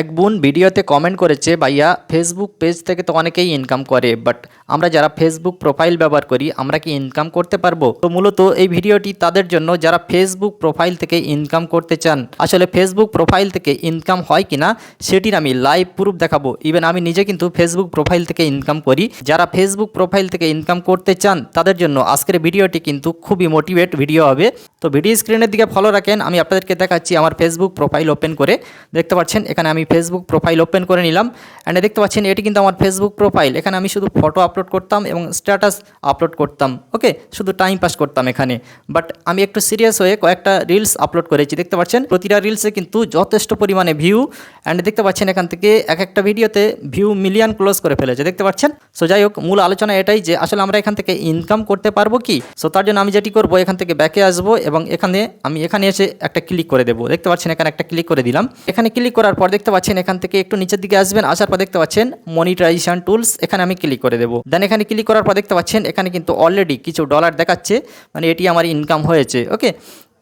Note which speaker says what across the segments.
Speaker 1: এক বোন ভিডিওতে কমেন্ট করেছে, ভাইয়া ফেসবুক পেজ থেকে তো অনেকেই ইনকাম করে বাট আমরা যারা ফেসবুক প্রোফাইল ব্যবহার করি, আমরা কি ইনকাম করতে পারব? তো মূলত এই ভিডিওটি তাদের জন্য, যারা ফেসবুক প্রোফাইল থেকে ইনকাম করতে চান, আসলে ফেসবুক প্রোফাইল থেকে ইনকাম হয় কিনা, সেটির আমি লাইভ প্রুফ দেখাবো। ইভেন আমি নিজে কিন্তু ফেসবুক প্রোফাইল থেকে ইনকাম করি। যারা ফেসবুক প্রোফাইল থেকে ইনকাম করতে চান, তাদের জন্য আজকের ভিডিওটি কিন্তু খুবই মোটিভেট ভিডিও হবে। তো ভিডিও স্ক্রিনের দিকে ফলো রাখেন, আমি আপনাদেরকে দেখাচ্ছি আমার ফেসবুক প্রোফাইল ওপেন করে। দেখতে পাচ্ছেন, এখানে আমি ফেসবুক প্রোফাইল ওপেন করে নিলাম। অ্যান্ড দেখতে পাচ্ছেন, এটি কিন্তু আমার ফেসবুক প্রোফাইল এখানে আমি শুধু ফটো আপলোড করতাম এবং স্ট্যাটাস আপলোড করতাম। ওকে শুধু টাইম পাস করতাম এখানে। বাট আমি একটু সিরিয়াস হয়ে কয়েকটা রিলস আপলোড করেছি। দেখতে পাচ্ছেন, প্রতিটা রিলসে কিন্তু যথেষ্ট পরিমাণে ভিউ অ্যান্ড দেখতে পাচ্ছেন, এখান থেকে এক একটা ভিডিওতে ভিউ মিলিয়ন ক্লোজ করে ফেলেছে। দেখতে পাচ্ছেন? সো যাই হোক, মূল আলোচনা এটাই যে, আসলে আমরা এখান থেকে ইনকাম করতে পারব কি? সো তার জন্য আমি যেটি করব, এখান থেকে ব্যাকে আসব এবং এখানে, আমি এখানে এসে একটা ক্লিক করে দেবো। দেখতে পাচ্ছেন, এখানে একটা ক্লিক করে দিলাম। এখানে ক্লিক করার পর দেখতে পাচ্ছেন এখান থেকে, একটু নিচের দিকে আসবেন, আসার পর দেখতে পাচ্ছেন মনিটাইজেশন টুলস এখানে আমি ক্লিক করে দেবো। দেন এখানে ক্লিক করার পর দেখতে পাচ্ছেন, এখানে কিন্তু অলরেডি কিছু ডলার দেখাচ্ছে মানে এটি আমার ইনকাম হয়েছে ওকে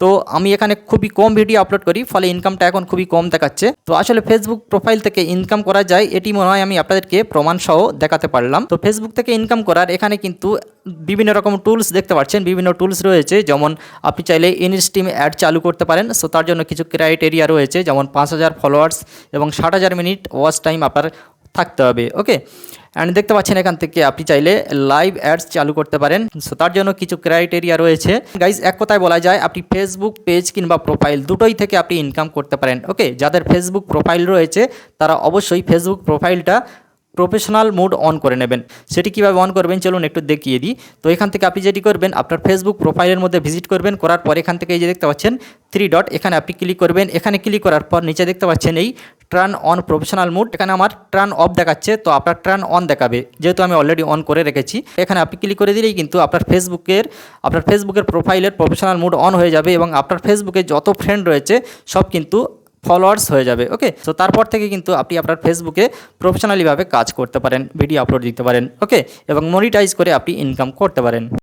Speaker 1: তো আমি এখানে খুবই কম ভিডিও আপলোড করি, ফলে ইনকামটা এখন খুবই কম দেখাচ্ছে। তো আসলে ফেসবুক প্রোফাইল থেকে ইনকাম করা যায়, এটি মনে হয় আমি আপনাদেরকে প্রমাণ সহ দেখাতে পারলাম। তো ফেসবুক থেকে ইনকাম করার এখানে কিন্তু বিভিন্ন রকম টুলস দেখতে পাচ্ছেন, বিভিন্ন টুলস রয়েছে। যেমন আপনি চাইলে ইনস্টিম অ্যাড চালু করতে পারেন সো তার জন্য কিছু ক্রাইটেরিয়া রয়েছে, যেমন পাঁচ হাজার ফলোয়ার্স এবং ষাট হাজার মিনিট ওয়াচ টাইম আপনার থাকতে হবে ওকে অ্যান্ড দেখতে পাচ্ছেন এখান থেকে আপনি চাইলে লাইভ অ্যাডস চালু করতে পারেন। সো তার জন্য কিছু ক্রাইটেরিয়া রয়েছে। গাইজ এক কথায় বলা যায়, আপনি ফেসবুক পেজ কিংবা প্রোফাইল দুটোই থেকে আপনি ইনকাম করতে পারেন ওকে যাদের ফেসবুক প্রোফাইল রয়েছে, তারা অবশ্যই ফেসবুক প্রোফাইলটা প্রফেশনাল মোড অন করে নেবেন। সেটি কীভাবে অন করবেন, চলুন একটু দেখিয়ে দিই। তো এখান থেকে আপনি যেটি করবেন, আপনার ফেসবুক প্রোফাইলের মধ্যে ভিজিট করবেন, করার পর এখান থেকে এই যে দেখতে পাচ্ছেন থ্রি ডট এখানে আপনি ক্লিক করবেন। এখানে ক্লিক করার পর নিচে দেখতে পাচ্ছেন এই টার্ন অন প্রফেশনাল মুড এখানে আমার টার্ন অফ দেখাচ্ছে, তো আপনার টার্ন অন দেখাবে। যেহেতু আমি অলরেডি অন করে রেখেছি, এখানে আপনি ক্লিক করে দিলেই কিন্তু আপনার ফেসবুকের আপনার ফেসবুকের প্রোফাইলের প্রফেশনাল মুড অন হয়ে যাবে এবং আপনার ফেসবুকে যত ফ্রেন্ড রয়েছে, সব কিন্তু ফলোয়ার্স হয়ে যাবে ওকে তো তারপর থেকে কিন্তু আপনি আপনার ফেসবুকে প্রফেশনালিভাবে কাজ করতে পারেন ভিডিও আপলোড দিতে পারেন ওকে এবং মনিটাইজ করে আপনি ইনকাম করতে পারেন।